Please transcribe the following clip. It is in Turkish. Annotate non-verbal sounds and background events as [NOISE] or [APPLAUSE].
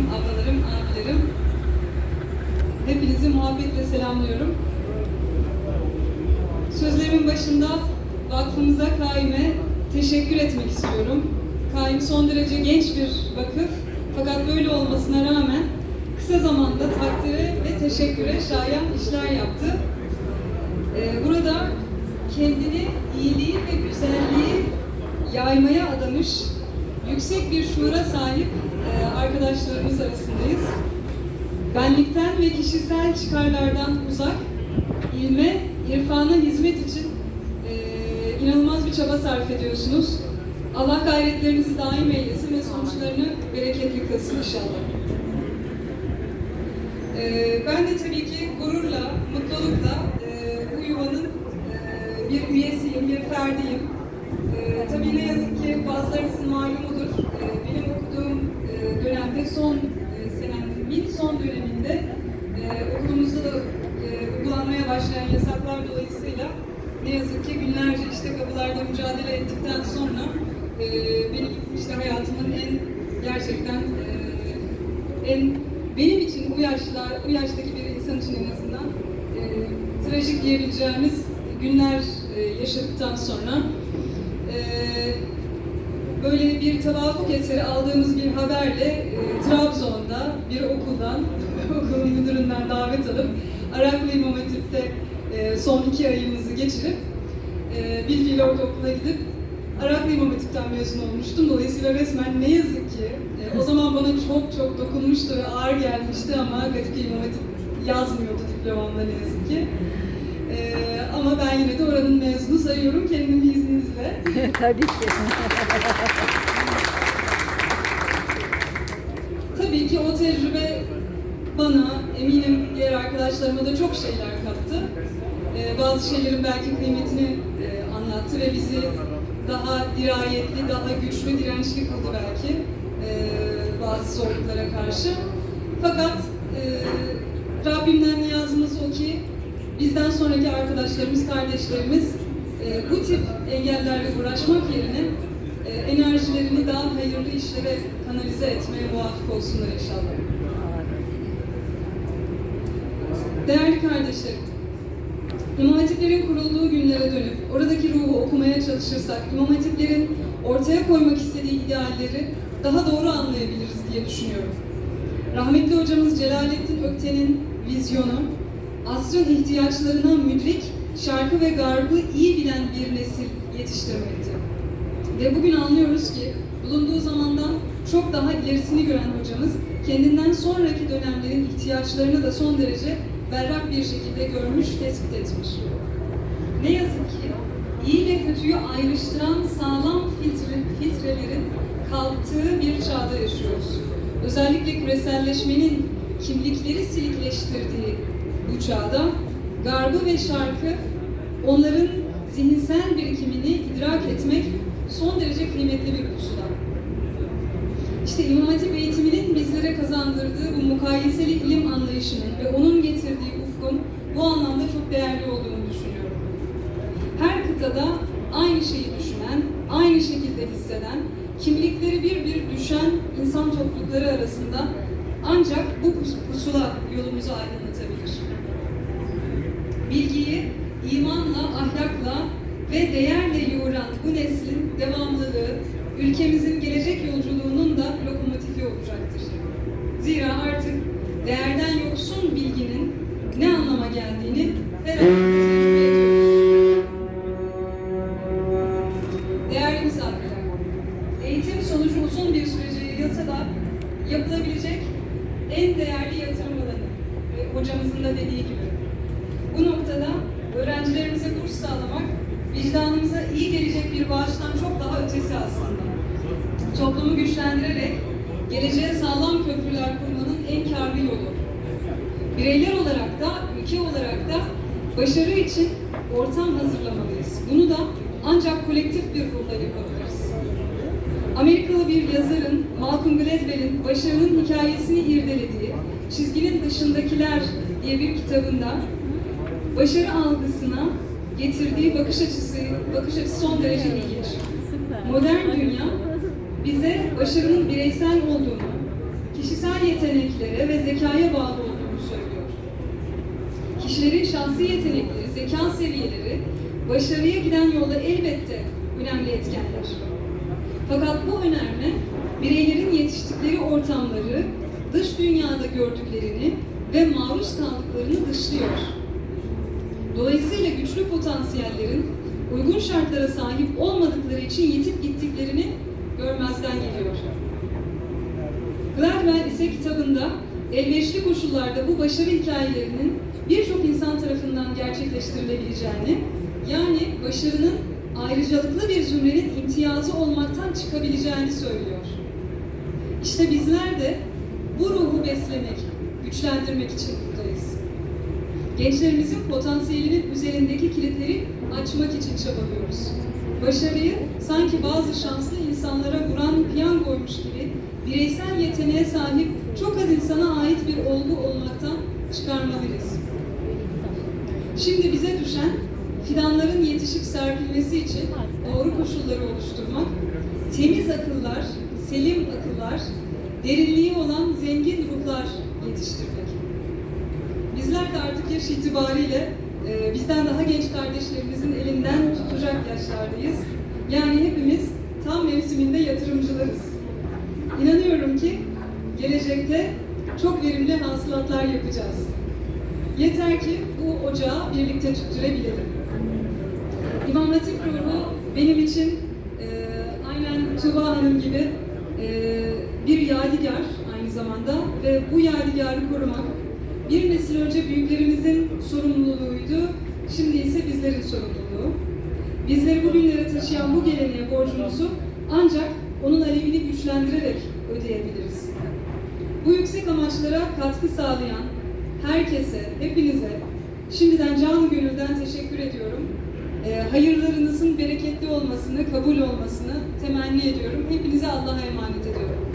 Hanım, ablalarım, abilerim. Hepinizi muhabbetle selamlıyorum. Sözlerimin başında vakfımıza Kaim'e teşekkür etmek istiyorum. Kaim son derece genç bir vakıf fakat böyle olmasına rağmen kısa zamanda takdire ve teşekküre şayan işler yaptı. Ee, burada kendini iyiliği ve güzelliği yaymaya adamış yüksek bir şuura sahip e, arkadaşlarımız arasındayız. Benlikten ve kişisel çıkarlardan uzak, ilme, irfana hizmet için e, inanılmaz bir çaba sarf ediyorsunuz. Allah gayretlerinizi daim eylesin ve sonuçlarını bereketli kılsın inşallah. E, ben de tabii ki gururla, mutlulukla e, bu yuvanın e, bir üyesiyim, bir ferdiyim. E, tabii ne yazık ki bazılarınızın malumudur. E, benim okuduğum e, dönemde son e, senemin son döneminde e, okulumuzda da uygulanmaya başlayan yasaklar dolayısıyla ne yazık ki günlerce işte kapılarda mücadele ettikten sonra benim işte hayatımın en gerçekten en benim için bu yaşlar, bu yaştaki bir insan için en azından e, trajik diyebileceğimiz günler e, yaşadıktan sonra e, böyle bir tevafuk eseri aldığımız bir haberle e, Trabzon'da bir okuldan, [LAUGHS] okulun müdüründen davet alıp Araklı İmam Hatip'te e, son iki ayımızı geçirip e, Bilfiil Ortaokulu'na gidip Araklı İmam Hatip'ten mezun olmuştum. Dolayısıyla resmen ne yazık ki e, o zaman bana çok çok dokunmuştu ve ağır gelmişti ama Gatipe İmam Hatip yazmıyordu diplomamda ne yazık ki. Yine de oranın mezunu sayıyorum kendimin izninizle. [LAUGHS] Tabii ki. Tabii ki o tecrübe bana, eminim diğer arkadaşlarıma da çok şeyler kattı. Ee, bazı şeylerin belki kıymetini e, anlattı ve bizi daha dirayetli, daha güçlü, dirençli kıldı belki e, bazı zorluklara karşı. Fakat e, Rabbimden niyazımız o ki bizden sonraki arkadaşlarımız, kardeşlerimiz e, bu tip engellerle uğraşmak yerine e, enerjilerini daha hayırlı işlere kanalize etmeye muvaffak olsunlar inşallah. Değerli kardeşlerim, İmam Hatiplerin kurulduğu günlere dönüp oradaki ruhu okumaya çalışırsak, İmam Hatiplerin ortaya koymak istediği idealleri daha doğru anlayabiliriz diye düşünüyorum. Rahmetli hocamız Celalettin Ökten'in vizyonu, asrın ihtiyaçlarına müdrik, şarkı ve garbı iyi bilen bir nesil yetiştirmekti. Ve bugün anlıyoruz ki bulunduğu zamandan çok daha ilerisini gören hocamız kendinden sonraki dönemlerin ihtiyaçlarını da son derece berrak bir şekilde görmüş, tespit etmiş. Ne yazık ki iyi ve kötüyü ayrıştıran sağlam filtre, filtrelerin kalktığı bir çağda yaşıyoruz. Özellikle küreselleşmenin kimlikleri silikleştirdiği bu çağda ve şarkı onların zihinsel birikimini idrak etmek son derece kıymetli bir pusula. İşte İmam Hatip eğitiminin bizlere kazandırdığı bu mukayeseli ilim anlayışının ve onun getirdiği ufkun bu anlamda çok değerli olduğunu düşünüyorum. Her kıtada aynı şeyi düşünen, aynı şekilde hisseden, kimlikleri bir bir düşen insan toplulukları arasında ancak bu pus- pusula yolumuzu aydınlatabilir. Bilgiyi imanla, ahlakla ve değerle yoğuran bu neslin devamlılığı, ülkemizin gelecek yolculuğunun da lokomotifi olacaktır. Zira artık değerden yoksun bilginin ne anlama geldiğini her an tecrübe ediyoruz. Değerli misafirler, eğitim sonucu uzun bir sürece yayılsa da yapılabilecek en değerli yatırım alanı ve hocamızın da dediği gibi. Bu noktada öğrencilerimize burs sağlamak vicdanımıza iyi gelecek bir bağıştan çok daha ötesi aslında. Toplumu güçlendirerek geleceğe sağlam köprüler kurmanın en kârlı yolu. Bireyler olarak da, ülke olarak da başarı için ortam hazırlamalıyız. Bunu da ancak kolektif bir ruhla yapabiliriz. Amerikalı bir yazarın Malcolm Gladwell'in başarının hikayesini irdelediği Çizginin Dışındakiler diye bir kitabında başarı algısına getirdiği bakış açısı bakış açısı son derece ilginç. Modern dünya bize başarının bireysel olduğunu, kişisel yeteneklere ve zekaya bağlı olduğunu söylüyor. Kişilerin şahsi yetenekleri, zeka seviyeleri başarıya giden yolda elbette önemli etkenler. Fakat bu önerme bireylerin yetiştikleri ortamları, dış dünyada gördüklerini ve maruz kaldıklarını dışlıyor. Dolayısıyla güçlü potansiyellerin uygun şartlara sahip olmadıkları için yitip gittiklerini görmezden geliyor. Gladwell ise kitabında elverişli koşullarda bu başarı hikayelerinin birçok insan tarafından gerçekleştirilebileceğini, yani başarının ayrıcalıklı bir zümrenin imtiyazı olmaktan çıkabileceğini söylüyor. İşte bizler de bu ruhu beslemek, güçlendirmek için buradayız. Gençlerimizin potansiyelinin üzerindeki kilitleri açmak için çabalıyoruz. Başarıyı sanki bazı şanslı insanlara vuran piyangoymuş gibi bireysel yeteneğe sahip çok az insana ait bir olgu olmaktan çıkarmalıyız. Şimdi bize düşen fidanların yetişip serpilmesi için doğru koşulları oluşturmak, temiz akıllar, selim akıllar, derinliği olan zengin ruhlar yetiştirmek. Bizler de artık yaş itibariyle e, bizden daha genç kardeşlerimizin elinden tutacak yaşlardayız. Yani hepimiz tam mevsiminde yatırımcılarız. İnanıyorum ki gelecekte çok verimli hasılatlar yapacağız. Yeter ki bu ocağı birlikte tüttürebilelim. İmam Hatip ruhu benim için e, aynen Tuğba Hanım gibi e, bir yadigar aynı zamanda ve bu yadigarı korumak bir nesil önce büyüklerimizin sorumluluğuydu, şimdi ise bizlerin sorumluluğu. Bizleri bugünlere taşıyan bu geleneğe borcumuzu ancak onun alevini güçlendirerek ödeyebiliriz. Bu yüksek amaçlara katkı sağlayan herkese, hepinize şimdiden canı gönülden teşekkür ediyorum. Ee, hayırlarınızın bereketli olmasını, kabul olmasını temenni ediyorum. Hepinize Allah'a emanet ediyorum.